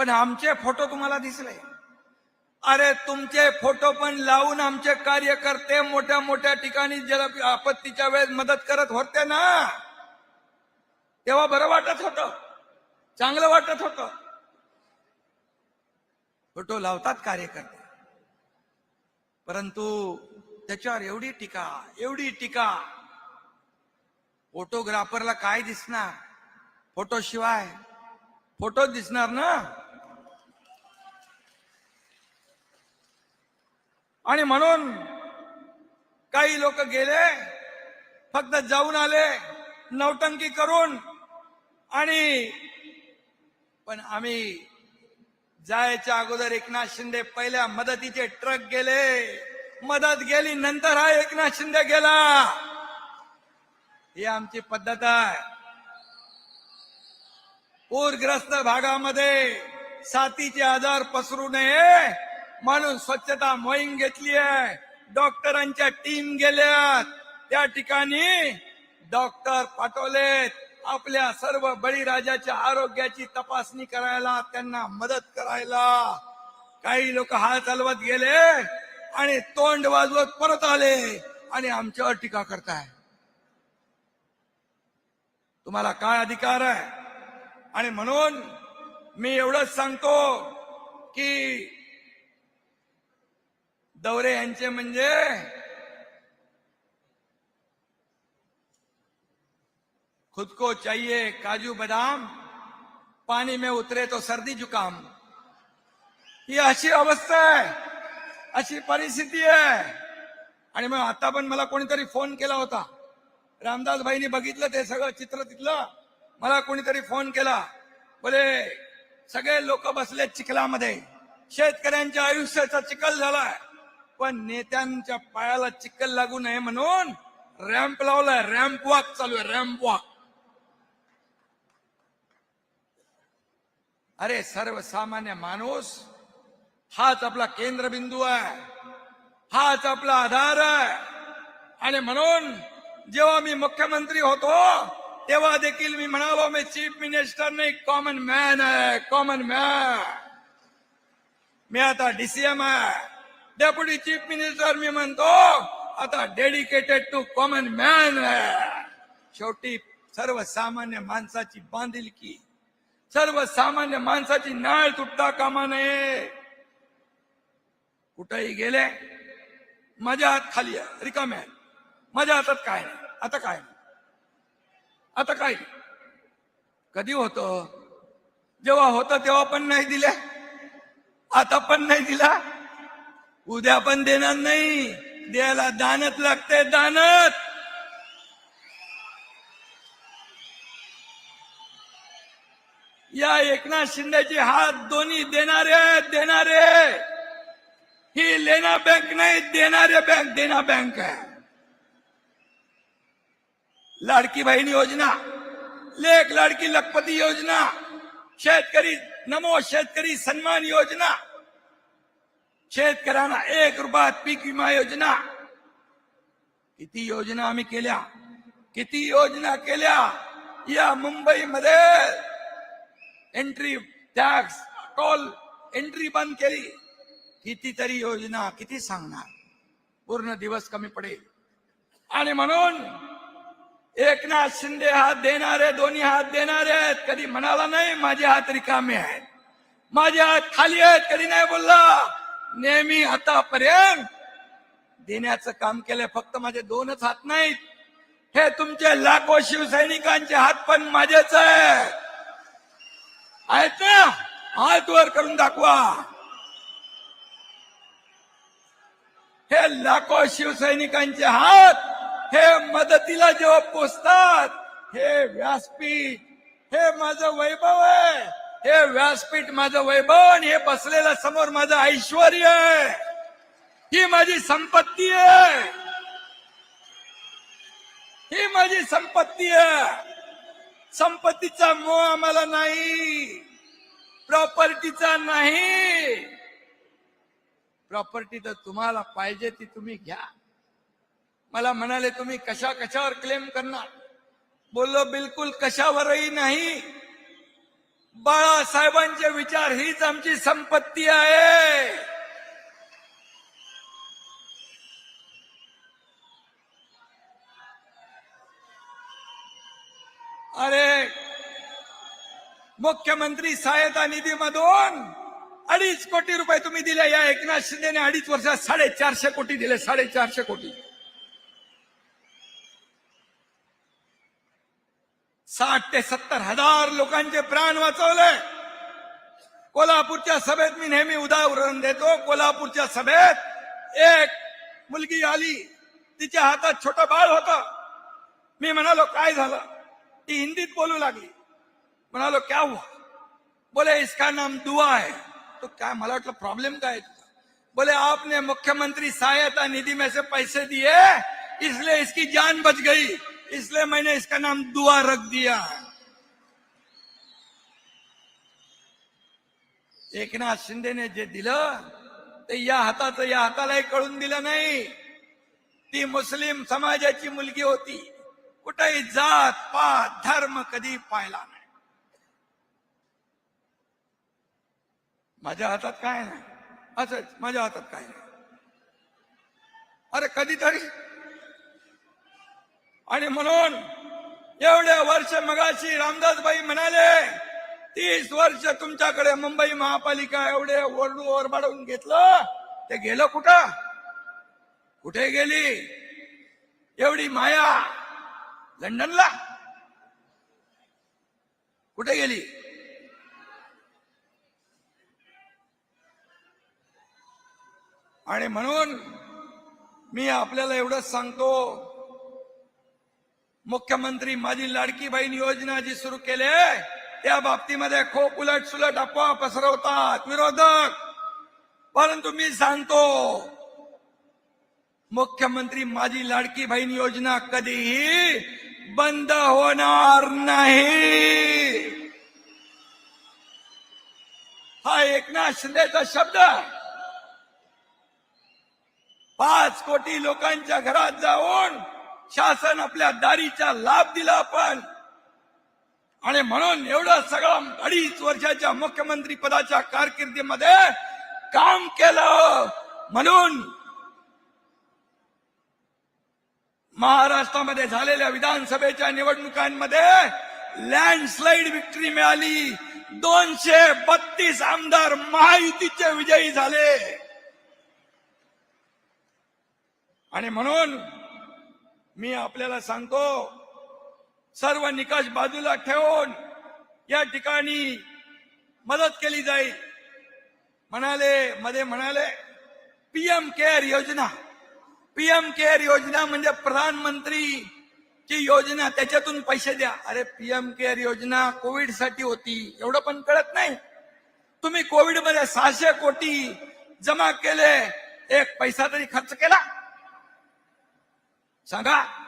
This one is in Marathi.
पण आमचे फोटो तुम्हाला दिसले. अरे तुमचे फोटो पण लावून आमचे कार्यकर्ते मोठ्या मोठ्या ठिकाणी जल आपत्तीच्या वेळेस मदत करत होते ना? तेव्हा बरं वाटत होत. चांगलं वाटत होत. फोटो लावतात कार्यकर्ते. परंतु त्याच्यावर एवढी टीका एवढी टीका. फोटोग्राफरला काय दिसणार? फोटो शिवाय फोटो दिसणार ना? आणि म्हणून काही लोक गेले फक्त जाऊन आले नौटंकी करून आणि पण आम्ही जायच्या अगोदर एकनाथ शिंदे पहिल्या मदतीचे ट्रक गेले. मदत गेली नंतर हा एकनाथ शिंदे गेला. ही आमची पद्धत आहे. पूरग्रस्त भागामध्ये साथीचे आजार पसरू नये. म्हणून स्वच्छता मोहीम घेतली आहे. डॉक्टरांच्या टीम गेल्यात. त्या ठिकाणी डॉक्टर पाठवलेत. आपल्या सर्व बळीराजाच्या आरोग्याची तपासणी करायला त्यांना मदत करायला. काही लोक हाल चालवत गेले आणि तोंड वाजवत परत आले आणि आमच्यावर टीका करताय. तुम्हाला काय अधिकार आहे? आणि म्हणून मी एवढंच सांगतो की दौरे यांचे म्हणजे खुद को चाहिए काजू बदाम पाणी में उतरे तो सर्दी जुकाम। ही अशी अवस्था आहे अशी परिस्थिती आहे। आणि मग आता पण मला कोणीतरी फोन केला होता। रामदास भाईनी बघितलं ते सगळं चित्र तिथलं मला कोणीतरी फोन केला। बोले सगळे लोक बसले चिखलामध्ये शेतकऱ्यांच्या आयुष्याचा चिखल झालाय। पण नेत्यांच्या पायाला चिखल लागू नये म्हणून रॅम्प लावलाय. रॅम्प वॉक चालू आहे. Ramp walk. अरे सर्वसामान्य माणूस हाच आपला केंद्रबिंदू आहे. हाच आपला आधार आहे. आणि म्हणून जेव्हा मी मुख्यमंत्री होतो तेव्हा देखील मी म्हणालो मी चीफ मिनिस्टर नाही कॉमन मॅन आहे कॉमन मॅन. मी आता डीसीएम आहे. डेप्युटी चीफ मिनिस्टर मी म्हणतो आता डेडिकेटेड टू कॉमन मॅन शेवटी सर्वसामान्य माणसाची बांधिलकी सर्वसामान्य माणसाची नाळ तुटता कामा नये. कुठेही गेले माझ्या हात खाली आहे. रिकामे आहे. माझ्या हातात काय नाही. आता काय नाही. आता काय कधी होत? जेव्हा होतं तेव्हा पण नाही दिले. आता पण नाही दिला. उद्या पण देणार नाही. द्यायला दानत लागते, दानत. या एकनाथ शिंदेचे हात दोन्ही देणारे देणारे. ही लेना बँक नाही, देणारे बँक, देना बँक आहे. लाडकी बहीण योजना, लेख लाडकी लखपती योजना, शेतकरी नमो शेतकरी सन्मान योजना शेतकऱ्यांना एक रुपयात पीक विमा योजना। किती योजना आम्ही केल्या? किती योजना केल्या? या मुंबईमध्ये एंट्री टॅक्स टोल एंट्री बंद केली कितीतरी योजना किती सांगणार पूर्ण दिवस कमी पडेल आणि म्हणून एकनाथ शिंदे हात देणारे दोन्ही हात देणारे आहेत कधी म्हणाला नाही, माझे हात रिकामे आहेत माझे हात खाली आहेत कधी नाही बोलला नेहमी आतापर्यंत देण्याचं काम केलंय. फक्त माझे दोनच हात नाहीत. हे तुमचे लाखो शिवसैनिकांचे हात पण माझेच आहेत. ना? हात वर करून दाखवा. हे लाखो शिवसैनिकांचे हात हे मदतीला जेव्हा पोचतात हे व्यासपीठ हे माझं वैभव आहे. हे व्यासपीठ माझं वैभव आणि हे बसलेलं समोर माझं ऐश्वर आहे. ही माझी संपत्ती आहे. ही माझी संपत्ती आहे. संपत्तीचा मोह आम्हाला नाही. प्रॉपर्टीचा नाही. प्रॉपर्टी तर तुम्हाला पाहिजे ती तुम्ही घ्या. मला म्हणाले तुम्ही कशा कशावर क्लेम करणार? बोललो बिलकुल कशावरही नाही. बाळासाहेबांचे विचार हीच आमची संपत्ती आहे. अरे मुख्यमंत्री सहायता निधीमधून अडीच कोटी रुपये तुम्ही दिले या एकनाथ शिंदेने अडीच वर्षात साडेचारशे कोटी दिले साडेचारशे कोटी. साठ ते सत्तर हजार लोकांचे प्राण वाचवले. कोल्हापूरच्या सभेत मी नेहमी उदाहरण देतो. कोल्हापूरच्या सभेत एक मुलगी आली. तिच्या हातात छोटं बाळ होत. मी म्हणालो काय झालं? ती हिंदीत बोलू लागली. म्हणालो क्या हुआ? बोले इसका नाम दुआ है. तो क्या मला वाटलं प्रॉब्लेम काय तुझा? बोले आपने मुख्यमंत्री सहायता निधि में से पैसे दिए इसलिए इसकी जान बच गई. इसलिए मैंने इसका नाम दुआ रख दिया। एकनाथ शिंदेने जे दिलं ते या हाताचं या हातालाही कळून दिलं नाही. ती मुस्लिम समाजाची मुलगी होती. कुठेही जात पात धर्म कधी पाहिला नाही. माझ्या हातात काय नाही. असंच माझ्या हातात काय नाही. अरे कधीतरी आणि म्हणून एवढे वर्ष मगाशी रामदासबाई म्हणाले तीस वर्ष तुमच्याकडे मुंबई महापालिका एवढे ओरडू ओरबाडून घेतलं ते गेलं कुठं? कुठे गेली? एवढी माया लंडनला? कुठे गेली? आणि म्हणून मी आपल्याला एवढंच सांगतो मुख्यमंत्री माझी लाडकी बहीण योजना जी सुरू केले त्या बाबतीमध्ये खूप उलट सुलट अफवा पसरवतात विरोधक. परंतु मी सांगतो मुख्यमंत्री माझी लाडकी बहीण योजना कधीही बंद होणार नाही. हा एकनाथ शिंदेचा शब्द. पाच कोटी लोकांच्या घरात जाऊन शासन आपल्या दारीचा लाभ दिला आपण. आणि म्हणून एवढं सगळं अडीच वर्षाच्या मुख्यमंत्री पदाच्या कारकिर्दीमध्ये काम केलं. म्हणून महाराष्ट्रामध्ये झालेल्या विधानसभेच्या निवडणुकांमध्ये लँडस्लाइड विक्ट्री मिळाली. दोनशे बत्तीस आमदार महायुतीचे विजयी झाले. आणि म्हणून मी आपल्याला सांगतो सर्व निकष बाजूला ठेवून या ठिकाणी मदत केली जाईल. म्हणाले मध्ये म्हणाले पीएम केअर योजना. पीएम केअर योजना म्हणजे प्रधानमंत्री ची योजना त्याच्यातून पैसे द्या. अरे पीएम केअर योजना कोविडसाठी होती एवढं पण कळत नाही. तुम्ही कोविडमध्ये सहाशे कोटी जमा केले एक पैसा तरी खर्च केला. 闪开